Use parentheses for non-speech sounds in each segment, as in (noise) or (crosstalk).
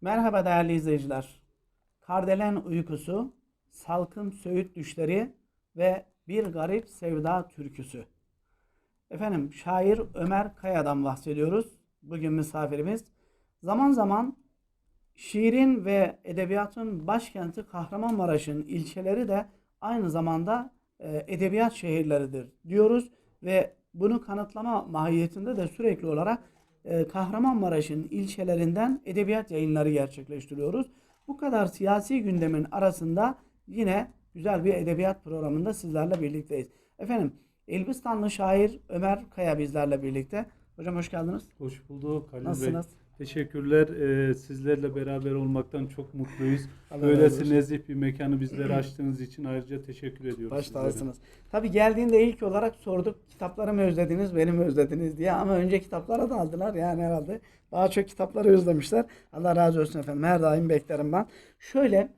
Merhaba değerli izleyiciler. Kardelen uykusu, salkım söğüt düşleri ve bir garip sevda türküsü. Efendim şair Ömer Kaya'dan bahsediyoruz. Bugün misafirimiz. Zaman zaman şiirin ve edebiyatın başkenti Kahramanmaraş'ın ilçeleri de aynı zamanda e, edebiyat şehirleridir diyoruz ve bunu kanıtlama mahiyetinde de sürekli olarak Kahramanmaraş'ın ilçelerinden edebiyat yayınları gerçekleştiriyoruz. Bu kadar siyasi gündemin arasında yine güzel bir edebiyat programında sizlerle birlikteyiz. Efendim Elbistanlı şair Ömer Kaya bizlerle birlikte. Hocam hoş geldiniz. Hoş bulduk Halil Nasılsınız? Bey. Teşekkürler. Ee, sizlerle beraber olmaktan çok mutluyuz. Böylesi nezih bir mekanı bizlere açtığınız için ayrıca teşekkür ediyoruz. Baş sizlere. tacısınız. Tabii geldiğinde ilk olarak sorduk kitapları mı özlediniz, beni mi özlediniz diye ama önce kitaplara da aldılar yani herhalde. Daha çok kitapları özlemişler. Allah razı olsun efendim. Her daim beklerim ben. Şöyle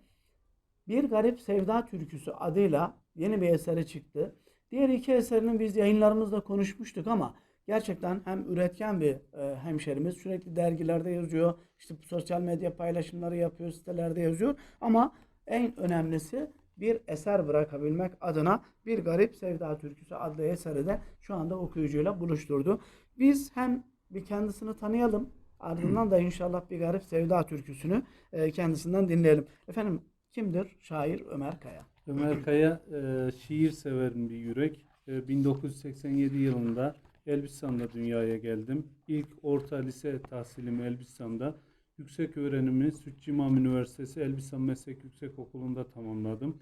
Bir Garip Sevda Türküsü adıyla yeni bir eseri çıktı. Diğer iki eserini biz yayınlarımızda konuşmuştuk ama gerçekten hem üretken bir e, hemşerimiz sürekli dergilerde yazıyor. işte sosyal medya paylaşımları yapıyor, sitelerde yazıyor ama en önemlisi bir eser bırakabilmek adına Bir Garip Sevda Türküsü adlı eseri de şu anda okuyucuyla buluşturdu. Biz hem bir kendisini tanıyalım ardından da inşallah Bir Garip Sevda Türküsünü e, kendisinden dinleyelim. Efendim kimdir? Şair Ömer Kaya. Ömer Kaya e, şiir severim bir yürek. E, 1987 yılında Elbistan'da dünyaya geldim. İlk orta lise tahsilimi Elbistan'da. Yüksek öğrenimi Sütçü İmam Üniversitesi Elbistan Meslek Yüksekokulu'nda tamamladım.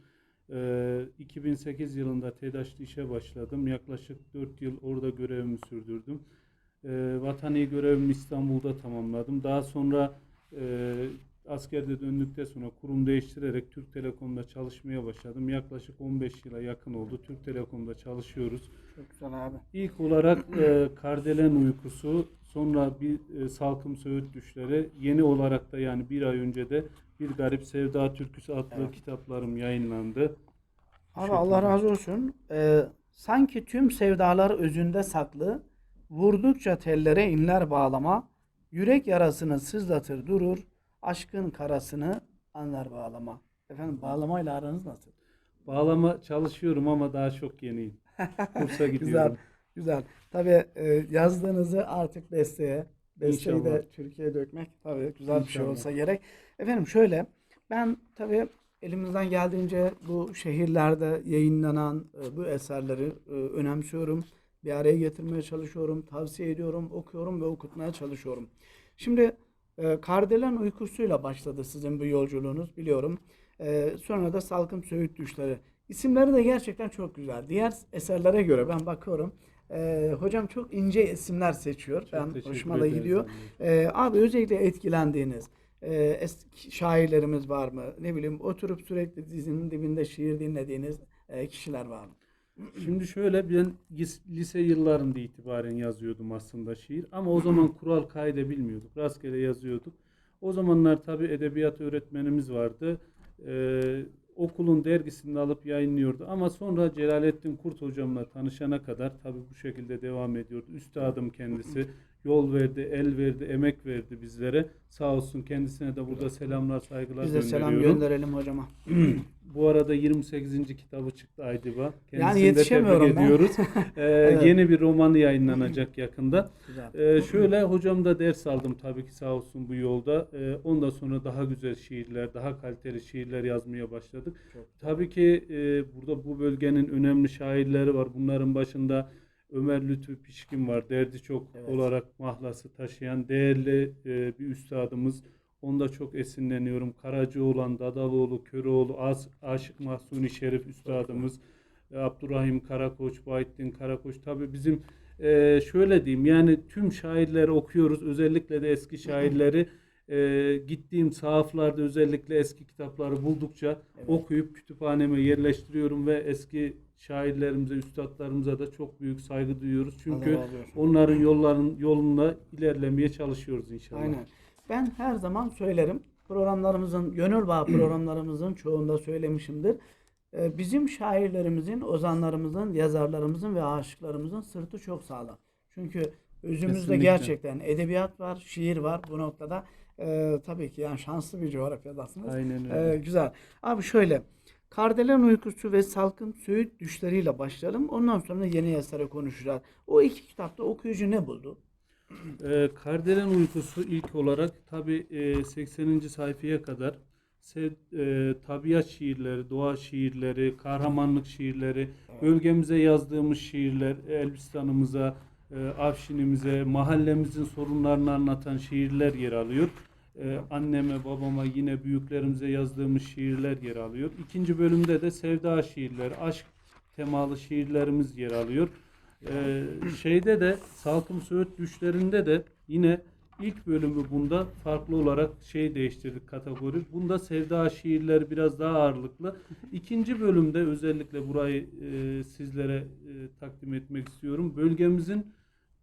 E, 2008 yılında TEDAŞ'lı işe başladım. Yaklaşık 4 yıl orada görevimi sürdürdüm. E, vatani görevimi İstanbul'da tamamladım. Daha sonra e, askerde döndükten sonra kurum değiştirerek Türk Telekom'da çalışmaya başladım. Yaklaşık 15 yıla yakın oldu. Türk Telekom'da çalışıyoruz. Çok güzel abi. İlk olarak e, Kardelen Uykusu, sonra bir e, Salkım Söğüt Düşleri, yeni olarak da yani bir ay önce de Bir Garip Sevda Türküsü adlı Evet. kitaplarım yayınlandı. Abi Allah şekilde. razı olsun. Ee, sanki tüm sevdalar özünde saklı. Vurdukça tellere inler bağlama. Yürek yarasını sızlatır durur. Aşkın karasını anlar bağlama. Efendim bağlamayla aranız nasıl? Bağlama çalışıyorum ama daha çok yeniyim. (laughs) Kursa gidiyorum. Güzel. Güzel. Tabii e, yazdığınızı artık besteye, besteyi de İnşallah. Türkiye'ye dökmek tabii güzel bir şey İnşallah. olsa gerek. Efendim şöyle ben tabii elimizden geldiğince bu şehirlerde yayınlanan e, bu eserleri e, önemsiyorum. Bir araya getirmeye çalışıyorum, tavsiye ediyorum, okuyorum ve okutmaya çalışıyorum. Şimdi e, Kardelen uykusuyla başladı sizin bu yolculuğunuz biliyorum. E, sonra da Salkım Söğüt Düşleri. İsimleri de gerçekten çok güzel. Diğer eserlere göre ben bakıyorum. e, hocam çok ince isimler seçiyor. Çok ben hoşuma da gidiyor. E, abi özellikle etkilendiğiniz e, eski şairlerimiz var mı? Ne bileyim oturup sürekli dizinin dibinde şiir dinlediğiniz e, kişiler var mı? Şimdi şöyle ben lis- lise yıllarında itibaren yazıyordum aslında şiir ama o zaman kural kaide bilmiyorduk. Rastgele yazıyorduk. O zamanlar tabii edebiyat öğretmenimiz vardı. Ee, okulun dergisini alıp yayınlıyordu ama sonra Celalettin Kurt hocamla tanışana kadar tabii bu şekilde devam ediyordu. Üstadım kendisi yol verdi, el verdi, emek verdi bizlere. Sağ olsun kendisine de burada selamlar, saygılar Biz de selam gönderelim hocama. (clears throat) Bu arada 28. kitabı çıktı Aydiba. Kendisini de yetişemiyorum ben. ediyoruz. (laughs) Ee, Evet. Yeni bir romanı yayınlanacak yakında. Ee, şöyle hocam da ders aldım tabii ki sağ olsun bu yolda. Ee, ondan sonra daha güzel şiirler, daha kaliteli şiirler yazmaya başladık. Çok Tabii ki e, burada bu bölgenin önemli şairleri var. Bunların başında Ömer Lütfü Pişkin var. Derdi çok Evet. olarak mahlası taşıyan değerli e, bir üstadımız. Onda çok esinleniyorum. Karacaoğlan, Dadaloğlu, Köroğlu, As, Aşık Mahsuni Şerif üstadımız. e, Abdurrahim Karakoç, Bahattin Karakoç. Tabii bizim e, şöyle diyeyim yani tüm şairleri okuyoruz. Özellikle de eski şairleri e, gittiğim sahaflarda özellikle eski kitapları buldukça Evet. okuyup kütüphaneme yerleştiriyorum ve eski şairlerimize, üstadlarımıza da çok büyük saygı duyuyoruz. Çünkü onların yolların yolunda ilerlemeye çalışıyoruz inşallah. Aynen. Ben her zaman söylerim. Programlarımızın, gönül bağı (clears throat) programlarımızın çoğunda söylemişimdir. Ee, Bizim şairlerimizin, ozanlarımızın, yazarlarımızın ve aşıklarımızın sırtı çok sağlam. Çünkü özümüzde Kesinlikle. gerçekten edebiyat var, şiir var bu noktada. Ee, tabii ki yani şanslı bir coğrafyadasınız. Aynen öyle. Ee, güzel. Abi şöyle. Kardelen uykusu ve salkım söğüt düşleriyle başlayalım. Ondan sonra yeni esere konuşacağız. O iki kitapta okuyucu ne buldu? Ee, Kardelen uykusu ilk olarak tabi 80. sayfaya kadar sev, e, tabiat şiirleri, doğa şiirleri, kahramanlık şiirleri, bölgemize yazdığımız şiirler, Elbistan'ımıza, e, Afşin'imize, mahallemizin sorunlarını anlatan şiirler yer alıyor. E, anneme, babama, yine büyüklerimize yazdığımız şiirler yer alıyor. İkinci bölümde de sevda şiirleri, aşk temalı şiirlerimiz yer alıyor. Ee, şeyde de Salkım Söğüt Düşlerinde de yine ilk bölümü bunda farklı olarak şey değiştirdik kategori. Bunda sevda şiirleri biraz daha ağırlıklı. İkinci bölümde özellikle burayı e, sizlere e, takdim etmek istiyorum. Bölgemizin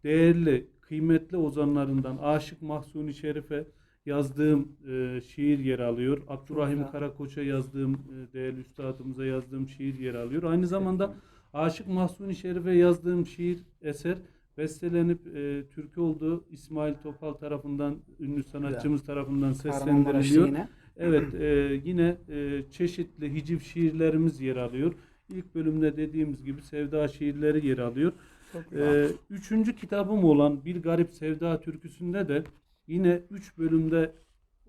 değerli, kıymetli ozanlarından Aşık Mahsuni Şerif'e yazdığım e, şiir yer alıyor. Abdurrahim güzel. Karakoç'a yazdığım, e, değerli üstadımıza yazdığım şiir yer alıyor. Aynı zamanda Aşık Mahsuni Şerif'e yazdığım şiir eser bestelenip e, türkü oldu. İsmail Topal tarafından, ünlü sanatçımız tarafından Kahramanmaraş'ta seslendiriliyor. yine. Evet, (clears throat) e, yine e, çeşitli hiciv şiirlerimiz yer alıyor. İlk bölümde dediğimiz gibi sevda şiirleri yer alıyor. Güzel. Ee, üçüncü kitabım olan Bir Garip Sevda Türküsü'nde de yine üç bölümde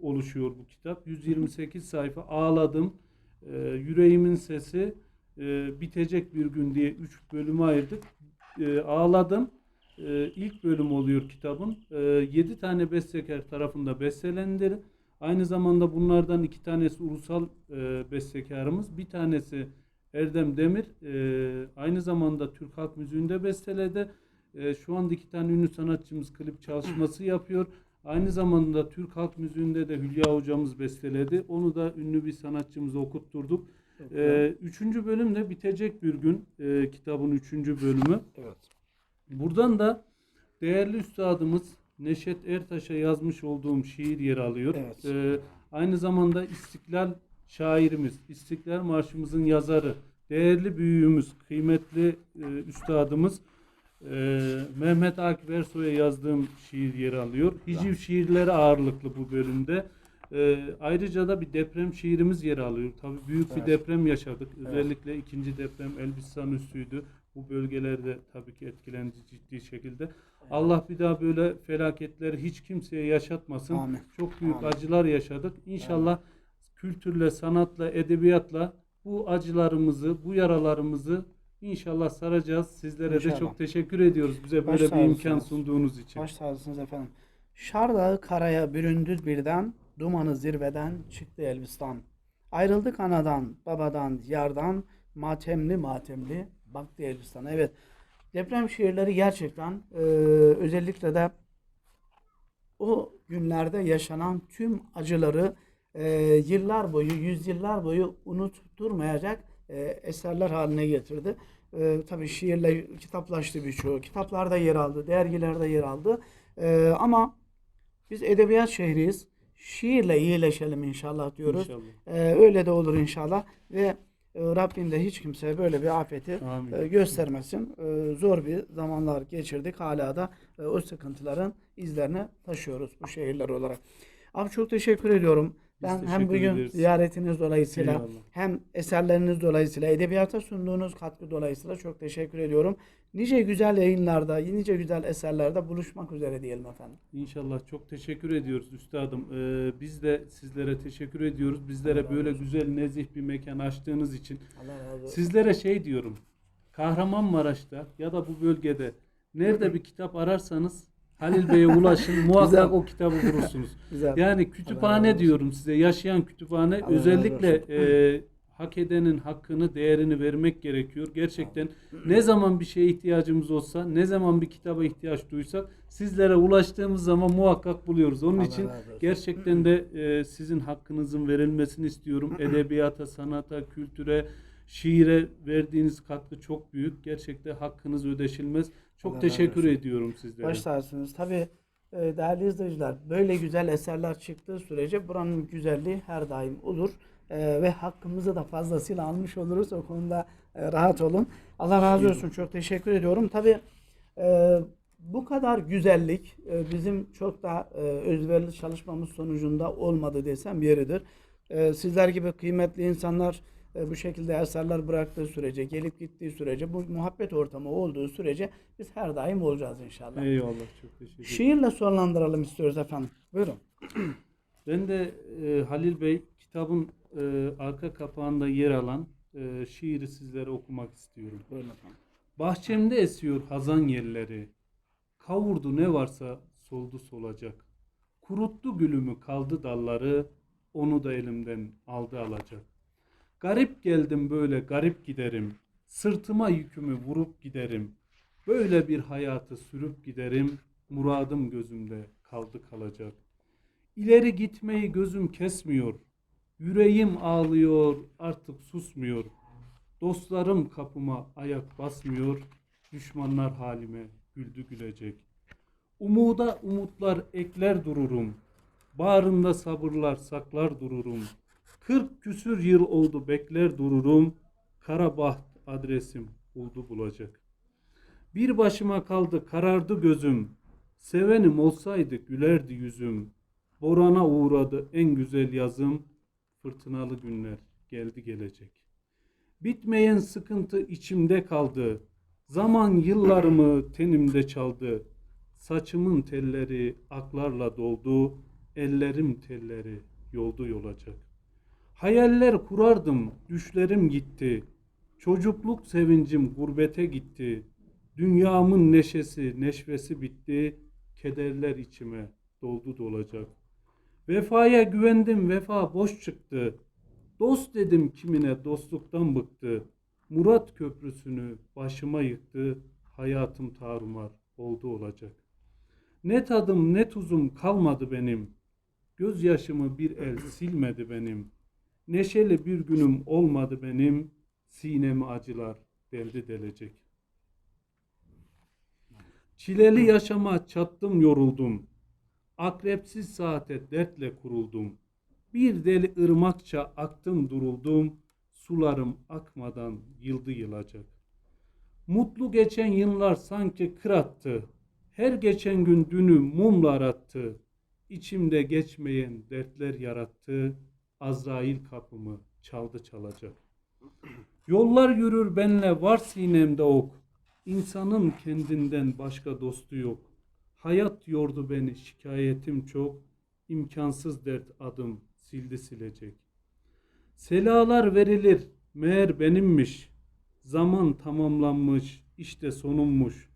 oluşuyor bu kitap. 128 sayfa ağladım, e, yüreğimin sesi, e, bitecek bir gün diye üç bölüme ayırdık. E, ağladım. E, ilk bölüm oluyor kitabın. E, yedi tane bestekar tarafında bestelendir. Aynı zamanda bunlardan iki tanesi ulusal e, bestekarımız. Bir tanesi Erdem Demir e, aynı zamanda Türk Halk Müziği'nde besteledi. E, şu anda iki tane ünlü sanatçımız klip çalışması yapıyor. Aynı zamanda Türk Halk Müziği'nde de Hülya hocamız besteledi. Onu da ünlü bir sanatçımıza okutturduk. E, güzel. üçüncü bölüm de bitecek bir gün. e, kitabın üçüncü bölümü. evet. Buradan da değerli üstadımız Neşet Ertaş'a yazmış olduğum şiir yer alıyor. Evet. Ee, aynı zamanda İstiklal şairimiz, İstiklal Marşımızın yazarı, değerli büyüğümüz, kıymetli e, üstadımız e, Mehmet Akif Ersoy'a yazdığım şiir yer alıyor. Hiciv şiirleri ağırlıklı bu bölümde. E, ayrıca da bir deprem şiirimiz yer alıyor. Tabii büyük Evet. bir deprem yaşadık. Özellikle ikinci deprem Elbistan üstüydü. Bu bölgelerde tabii ki etkilendi ciddi şekilde. Allah bir daha böyle felaketleri hiç kimseye yaşatmasın. Amin. Çok büyük Amin. acılar yaşadık. İnşallah kültürle, sanatla, edebiyatla bu acılarımızı, bu yaralarımızı inşallah saracağız. Sizlere İnşallah. de çok teşekkür ediyoruz bize böyle bir sağ imkan sunduğunuz için. Baş tacısınız efendim. Şardağı karaya büründü birden, dumanı zirveden çıktı Elbistan. Ayrıldık anadan, babadan, yardan, matemli matemli baktı Elbistan. Evet, deprem şiirleri gerçekten e, özellikle de o günlerde yaşanan tüm acıları e, yıllar boyu, yüzyıllar boyu unutturmayacak e, eserler haline getirdi. E, tabii şiirle kitaplaştı birçoğu. Kitaplarda yer aldı, dergilerde yer aldı. E, ama biz edebiyat şehriyiz. Şiirle iyileşelim inşallah diyoruz. İnşallah. E, öyle de olur inşallah. Ve e, Rabbim de hiç kimseye böyle bir afeti Amin. e, göstermesin. E, zor bir zamanlar geçirdik. Hala da o sıkıntıların izlerini taşıyoruz bu şehirler olarak. Abi çok teşekkür ediyorum. Biz Ben hem bugün ederiz. ziyaretiniz dolayısıyla Eyvallah. hem eserleriniz dolayısıyla edebiyata sunduğunuz katkı dolayısıyla çok teşekkür ediyorum. Nice güzel yayınlarda, nice güzel eserlerde buluşmak üzere diyelim efendim. İnşallah çok teşekkür ediyoruz üstadım. Ee, biz de sizlere teşekkür ediyoruz. Bizlere böyle güzel nezih bir mekan açtığınız için. Allah razı olsun. Sizlere şey diyorum. Kahramanmaraş'ta ya da bu bölgede nerede (clears throat) bir kitap ararsanız Halil Bey'e ulaşın. Muhakkak o kitabı bulursunuz. (laughs) Güzel. Yani kütüphane diyorum size. Yaşayan kütüphane. Allah özellikle e, hak edenin hakkını, değerini vermek gerekiyor. Gerçekten ne zaman bir şeye ihtiyacımız olsa, ne zaman bir kitaba ihtiyaç duysak sizlere ulaştığımız zaman muhakkak buluyoruz. Onun Allah için gerçekten de e, sizin hakkınızın verilmesini istiyorum. (clears throat) Edebiyata, sanata, kültüre, şiire verdiğiniz katkı çok büyük. Gerçekten hakkınız ödeşilmez. Çok Allah razı teşekkür olsun. ediyorum sizlere. Baş tacısınız. Tabii e, değerli izleyiciler böyle güzel eserler çıktığı sürece buranın güzelliği her daim olur. E, ve hakkımızı da fazlasıyla almış oluruz. O konuda e, rahat olun. Allah razı olsun. Çok teşekkür ediyorum. Tabii e, bu kadar güzellik e, bizim çok da e, özverili çalışmamız sonucunda olmadı desem yeridir. E, sizler gibi kıymetli insanlar bu şekilde eserler bıraktığı sürece, gelip gittiği sürece, bu muhabbet ortamı olduğu sürece biz her daim olacağız inşallah. Eyvallah çok teşekkür ederim. Şiirle sonlandıralım istiyoruz efendim. Buyurun. (clears throat) Ben de e, Halil Bey kitabın e, arka kapağında yer alan e, şiiri sizlere okumak istiyorum. Buyurun efendim. Bahçemde esiyor hazan yerleri. Kavurdu ne varsa soldu solacak. Kuruttu gülümü kaldı dalları. Onu da elimden aldı alacak. Garip geldim böyle garip giderim. Sırtıma yükümü vurup giderim. Böyle bir hayatı sürüp giderim. Muradım gözümde kaldı kalacak. İleri gitmeyi gözüm kesmiyor. Yüreğim ağlıyor artık susmuyor. Dostlarım kapıma ayak basmıyor. Düşmanlar halime güldü gülecek. Umuda umutlar ekler dururum. Bağrında sabırlar saklar dururum. Kırk küsür yıl oldu bekler dururum. Kara baht adresim buldu bulacak. Bir başıma kaldı karardı gözüm. Sevenim olsaydı gülerdi yüzüm. Borana uğradı en güzel yazım. Fırtınalı günler geldi gelecek. Bitmeyen sıkıntı içimde kaldı. Zaman yıllarımı tenimde çaldı. Saçımın telleri aklarla doldu. Ellerim telleri yoldu yolacak. Hayaller kurardım, düşlerim gitti. Çocukluk sevincim gurbete gitti. Dünyamın neşesi, neşvesi bitti. Kederler içime doldu dolacak. Vefaya güvendim, vefa boş çıktı. Dost dedim kimine dostluktan bıktı. Murat köprüsünü başıma yıktı. Hayatım tarumar oldu olacak. Ne tadım ne tuzum kalmadı benim. Gözyaşımı bir el silmedi benim. Neşeli bir günüm olmadı benim. Sinemi acılar deldi delecek. Çileli yaşama çattım yoruldum. Akrepsiz saate dertle kuruldum. Bir deli ırmakça aktım duruldum. Sularım akmadan yıldı yılacak. Mutlu geçen yıllar sanki kır attı. Her geçen gün dünü mumla arattı. İçimde geçmeyen dertler yarattı. Azrail kapımı çaldı çalacak. Yollar yürür benle var sinemde ok. İnsanın kendinden başka dostu yok. Hayat yordu beni şikayetim çok. İmkansız dert adım sildi silecek. Selalar verilir meğer benimmiş. Zaman tamamlanmış işte sonummuş.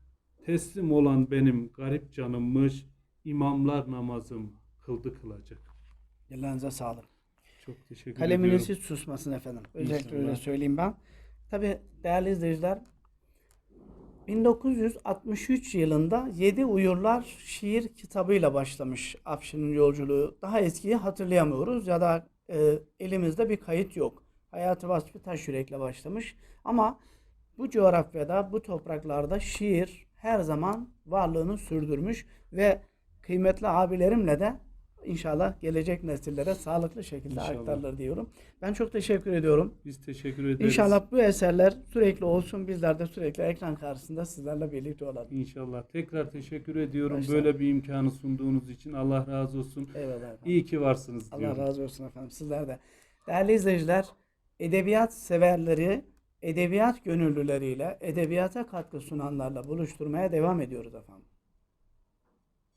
Teslim olan benim garip canımmış. İmamlar namazım kıldı kılacak. Ellerinize sağlık. Çok teşekkür Kaleminiz ediyorum. hiç susmasın efendim. Özellikle İnşallah. öyle söyleyeyim ben. Tabi değerli izleyiciler 1963 yılında Yedi Uyurlar şiir kitabıyla başlamış Afşin'in yolculuğu. Daha eskiyi hatırlayamıyoruz ya da e, elimizde bir kayıt yok. Hayatı Vasfı Taş Yürek'le başlamış. Ama bu coğrafyada, bu topraklarda şiir her zaman varlığını sürdürmüş ve kıymetli abilerimle de inşallah gelecek nesillere sağlıklı şekilde İnşallah. aktarılır diyorum. Ben çok teşekkür ediyorum. Biz teşekkür ederiz. İnşallah bu eserler sürekli olsun. Bizler de sürekli ekran karşısında sizlerle birlikte olalım. İnşallah. Tekrar teşekkür ediyorum Başta- böyle bir imkanı sunduğunuz için. Allah razı olsun. Eyvallah efendim. İyi ki varsınız Allah diyorum. razı olsun efendim. Sizler de. Değerli izleyiciler, edebiyat severleri, edebiyat gönüllüleriyle, edebiyata katkı sunanlarla buluşturmaya devam ediyoruz efendim.